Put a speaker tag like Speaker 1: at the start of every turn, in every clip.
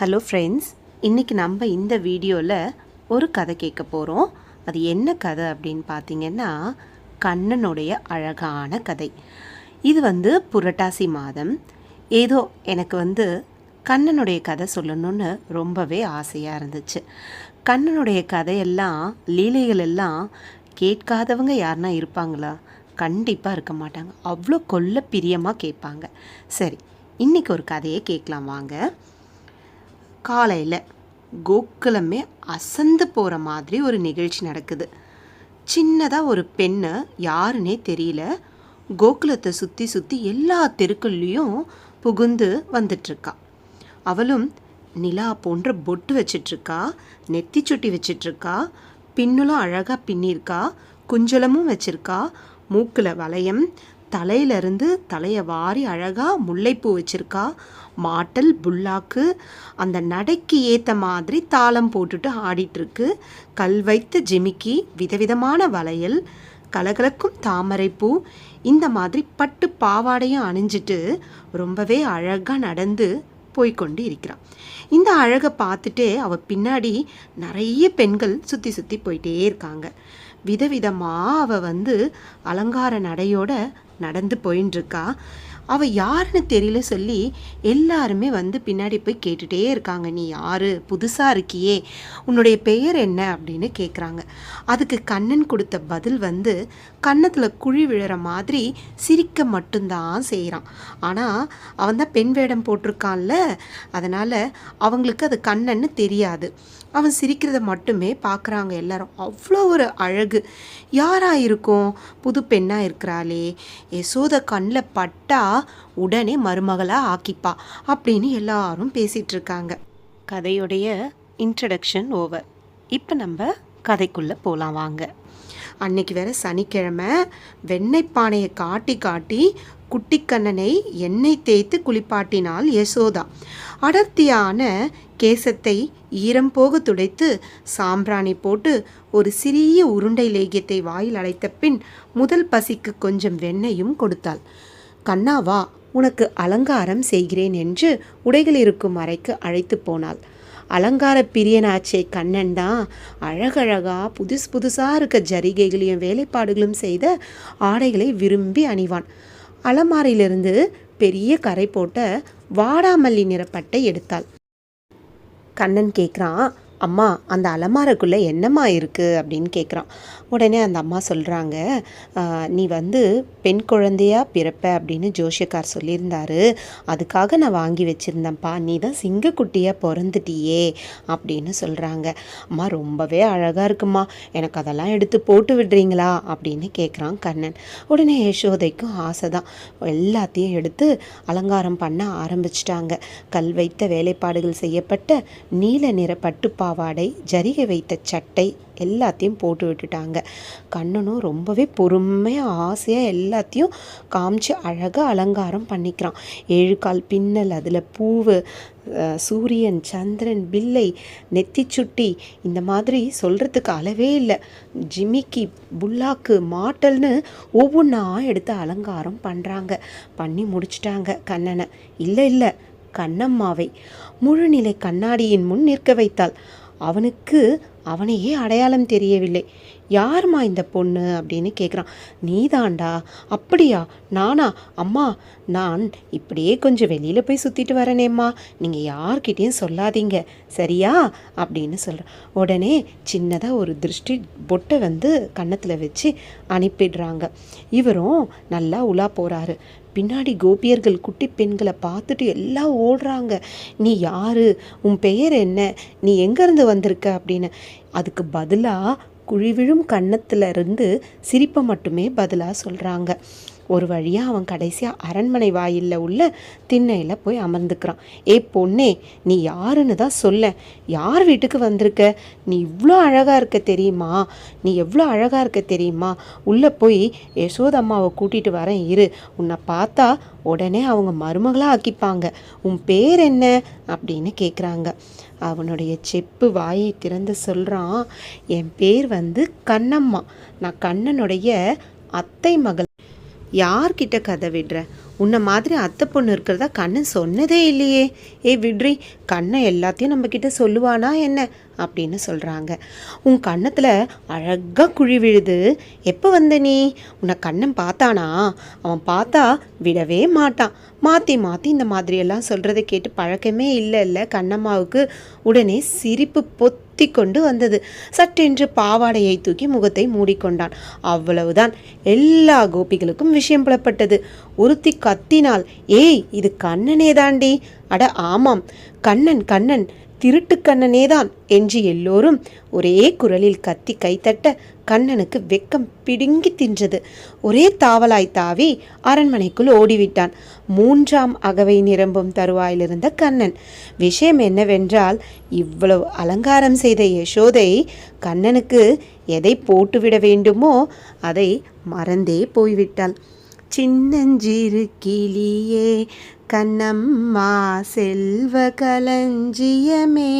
Speaker 1: Hello friends இன்றைக்கி நம்ம இந்த வீடியோவில் ஒரு கதை கேட்க போகிறோம் அது என்ன கதை அப்படின்னு பார்த்தீங்கன்னா கண்ணனுடைய அழகான கதை. இது வந்து புரட்டாசி மாதம். ஏதோ எனக்கு வந்து கண்ணனுடைய கதை சொல்லணும்னு ரொம்பவே ஆசையாக இருந்துச்சு. கண்ணனுடைய கதையெல்லாம் லீலைகள் எல்லாம் கேட்காதவங்க யாருனா இருப்பாங்களா? கண்டிப்பாக இருக்க மாட்டாங்க. அவ்வளோ கொல்ல பிரியமாக கேட்பாங்க. சரி இன்றைக்கி ஒரு கதையை கேட்கலாம். வாங்க. காலையில் கோகுலமே அசந்து போகிற மாதிரி ஒரு நிகழ்ச்சி நடக்குது. சின்னதாக ஒரு பெண்ணு யாருன்னே தெரியல கோகுலத்தை சுற்றி சுற்றி எல்லா தெருக்கள்லேயும் புகுந்து வந்துட்டுருக்கா அவளும் நிலா போன்ற பொட்டு வச்சிட்ருக்கா நெத்தி சுட்டி வச்சிட்ருக்கா பின்னுலும் அழகாக பின்னிருக்கா குஞ்சலமும் வச்சிருக்கா மூக்கில் வளையம் தலையிலிருந்து தலையை வாரி அழகாக முல்லைப்பூ வச்சுருக்கா. மாட்டல் புல்லாக்கு அந்த நடைக்கு ஏற்ற மாதிரி தாளம் போட்டுட்டு ஆடிட்டுருக்கு. கல் வைத்து ஜிமிக்கி விதவிதமான வளையல் கலகலக்கும் தாமரைப்பூ இந்த மாதிரி பட்டு பாவாடையும் அணிஞ்சிட்டு ரொம்பவே அழகாக நடந்து போய்க்கொண்டு இருக்கிறான். இந்த அழகை பார்த்துட்டே அவள் பின்னாடி நிறைய பெண்கள் சுற்றி சுற்றி போயிட்டே இருக்காங்க. விதவிதமாக அவள் வந்து அலங்கார நடையோட நடந்து போயின்ட்டுருக்கா அவள் யாருன்னு தெரியல சொல்லி எல்லாருமே வந்து பின்னாடி போய் கேட்டுட்டே இருக்காங்க. நீ யார்? புதுசாக இருக்கியே. உன்னுடைய பெயர் என்ன? அப்படின்னு கேட்குறாங்க அதுக்கு கண்ணன் கொடுத்த பதில் வந்து கன்னத்தில் குழி விழுற மாதிரி சிரிக்க மட்டும்தான் செய்கிறான் ஆனால் அவன் தான் பெண் வேடம் போட்டிருக்கான்ல. அதனால் அவங்களுக்கு அது கண்ணன்னு தெரியாது. அவன் சிரிக்கிறத மட்டுமே பார்க்குறாங்க எல்லாரும். அவ்வளோ ஒரு அழகு. யாராக இருக்கும்? புது பெண்ணாக இருக்கிறாளே. யசோத கண்ணில் பட்டா உடனே மருமகளாக ஆக்கிப்பா அப்படின்னு எல்லாரும் பேசிகிட்ருக்காங்க கதையுடைய இன்ட்ரடக்ஷன் ஓவர் இப்போ நம்ம கதைக்குள்ளே போகலாம் வாங்க. அன்னைக்கு வேற சனிக்கிழமை வெண்ணெய் பானையை காட்டி காட்டி குட்டிக்கண்ணனை எண்ணெய் தேய்த்து குளிப்பாட்டினாள் யசோதா. அடர்த்தியான கேசத்தை ஈரம் போக துடைத்து சாம்பிராணி போட்டு ஒரு சிறிய உருண்டை லேகியத்தை வாயில் அடைத்த பின் முதல் பசிக்கு கொஞ்சம் வெண்ணையும் கொடுத்தாள். கண்ணாவா உனக்கு அலங்காரம் செய்கிறேன் என்று உடைகள் இருக்கும் அறைக்கு அழைத்து போனாள். அலங்கார பிரியனாச்சே கண்ணன் தான் அழகழகா புதுசு புதுசாக இருக்க ஜரிகைகளையும் வேலைப்பாடுகளும் செய்த ஆடைகளை விரும்பி அணிவான். அலமாரியிலிருந்து பெரிய கரை போட்ட வாடாமல்லி நிறப்பட்டை எடுத்தாள். கண்ணன் கேட்குறான் அம்மா அந்த அலமாரக்குள்ளே என்னம்மா இருக்குது அப்படின்னு கேட்குறான் உடனே அந்த அம்மா சொல்கிறாங்க நீ வந்து பெண் குழந்தையாக பிறப்ப? அப்படின்னு ஜோஷியக்கார் சொல்லியிருந்தாரு. அதுக்காக நான் வாங்கி வச்சுருந்தேன்ப்பா. நீ தான் சிங்கக்குட்டியாக பிறந்துட்டியே அப்படின்னு சொல்கிறாங்க அம்மா ரொம்பவே அழகாக இருக்குமா. எனக்கு அதெல்லாம் எடுத்து போட்டு விடுறீங்களா? அப்படின்னு கேட்குறான் கண்ணன். உடனே யசோதைக்கும் ஆசை தான் எல்லாத்தையும் எடுத்து அலங்காரம் பண்ண ஆரம்பிச்சிட்டாங்க. கல் வைத்த வேலைப்பாடுகள் செய்யப்பட்ட நீல நிற பட்டுப்பா பாவாடை ஜரிகை வைத்த சட்டை எல்லாத்தையும் போட்டு விட்டுட்டாங்க. கண்ணனும் ரொம்பவே பொறுமையாக ஆசையாக எல்லாத்தையும் காமிச்சு அழகாக அலங்காரம் பண்ணிக்கிறான். ஏழு கால் பின்னல் அதில் பூவு சூரியன் சந்திரன் பில்லை நெத்தி சுட்டி இந்த மாதிரி சொல்கிறதுக்கு அளவே இல்லை. ஜிமிக்கி புல்லாக்கு மாட்டல்னு ஒவ்வொன்றா எடுத்து அலங்காரம் பண்ணுறாங்க பண்ணி முடிச்சிட்டாங்க கண்ணனை. இல்லை இல்லை கண்ணம்மாவை முழுநிலை கண்ணாடியின் முன் நிற்க வைத்தாள். அவனுக்கு அவனையே அடையாளம் தெரியவில்லை. யாரும்மா இந்த பொண்ணு? அப்படின்னு கேட்குறான் நீதாண்டா. அப்படியா? நானா? அம்மா நான் இப்படியே கொஞ்சம் வெளியில் போய் சுற்றிட்டு வரனேம்மா. நீங்கள் யார்கிட்டேயும் சொல்லாதீங்க. சரியா? அப்படின்னு சொல்கிறேன் உடனே சின்னதாக ஒரு திருஷ்டி பொட்டை வந்து கன்னத்தில் வச்சு அனுப்பிடுறாங்க. இவரும் நல்லா உலா போகிறாரு பின்னாடி கோபியர்கள் குட்டி பெண்களை பார்த்துட்டு எல்லாம் ஓடுறாங்க. நீ யாரு? உன் பெயர் என்ன? நீ எங்கேருந்து வந்திருக்க? அப்படின்னு. அதுக்கு பதிலாக குழிவிழும் கன்னத்துல இருந்து சிரிப்பை மட்டுமே பதிலாக சொல்கிறாங்க ஒரு வழியாக அவன் கடைசியாக அரண்மனை வாயிலில் உள்ள திண்ணையில் போய் அமர்ந்துக்கிறான். ஏ பொண்ணே நீ யாருன்னு தான் சொல்ல. யார் வீட்டுக்கு வந்திருக்க? நீ இவ்வளோ அழகாக இருக்க தெரியுமா? நீ எவ்வளோ அழகாக இருக்க தெரியுமா? உள்ளே போய் யசோதம்மாவை கூட்டிகிட்டு வரேன் இரு. உன்னை பார்த்தா உடனே அவங்க மருமகளாக ஆக்கிப்பாங்க. உன் பேர் என்ன? அப்படின்னு கேட்குறாங்க அவனுடைய செப்பு வாயை திறந்து சொல்கிறான் என் பேர் வந்து கண்ணம்மா. நான் கண்ணனுடைய அத்தை மகள் யார்கிட்ட கதை விடுற? உன்னை மாதிரி அத்தை பொண்ணு இருக்கிறதா கண்ணன் சொன்னதே இல்லையே. ஏ விட்ரி கண்ணை எல்லாத்தையும் நம்மக்கிட்ட சொல்லுவானா என்ன? அப்படின்னு சொல்கிறாங்க உன் கண்ணத்தில் அழகாக குழி விழுது. எப்போ வந்த நீ? உன்னை கண்ணன் பார்த்தானா? அவன் பார்த்தா விடவே மாட்டான். மாற்றி மாற்றி இந்த மாதிரியெல்லாம் சொல்கிறத கேட்டு பழக்கமே இல்லை இல்லை கண்ணம்மாவுக்கு உடனே சிரிப்பு பொத்தி கொண்டு வந்தது. சட்டென்று பாவாடையை தூக்கி முகத்தை மூடிக்கொண்டான். அவ்வளவுதான். எல்லா கோபிகளுக்கும் விஷயம் புலப்பட்டது. ஒருத்தி கத்தினால் ஏய் இது கண்ணனே தாண்டி அட ஆமாம். கண்ணன் கண்ணன். திருட்டுக்கண்ணனே தான் என்று எல்லோரும் ஒரே குரலில் கத்தி கைத்தட்ட கண்ணனுக்கு வெக்கம் பிடுங்கி தின்றது. ஒரே தாவலாய் தாவி அரண்மனைக்குள் ஓடிவிட்டான். மூன்றாம் அகவை நிரம்பும் தருவாயிலிருந்த கண்ணன். விஷயம் என்னவென்றால் இவ்வளவு அலங்காரம் செய்த யசோதை கண்ணனுக்கு எதை போட்டுவிட வேண்டுமோ அதை மறந்தே போய்விட்டாள் சின்னஞ்சிறு கிளியே கண்ணம்மா செல்வ களஞ்சியமே.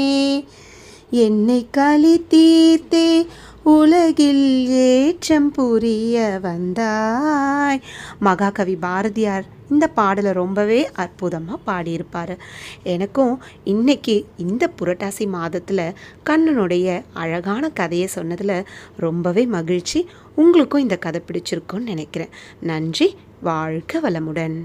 Speaker 1: என்னை களி தீர்த்தே உலகில் ஏற்றம் புரிய வந்தாய். மகாகவி பாரதியார் இந்த பாடலை ரொம்பவே அற்புதமாக பாடியிருப்பார். எனக்கும் இன்றைக்கி இந்த புரட்டாசி மாதத்தில் கண்ணனுடைய அழகான கதையை சொன்னதில் ரொம்பவே மகிழ்ச்சி. உங்களுக்கும் இந்த கதை பிடிச்சிருக்கும்னு நினைக்கிறேன். நன்றி. வாழ்க வளமுடன்.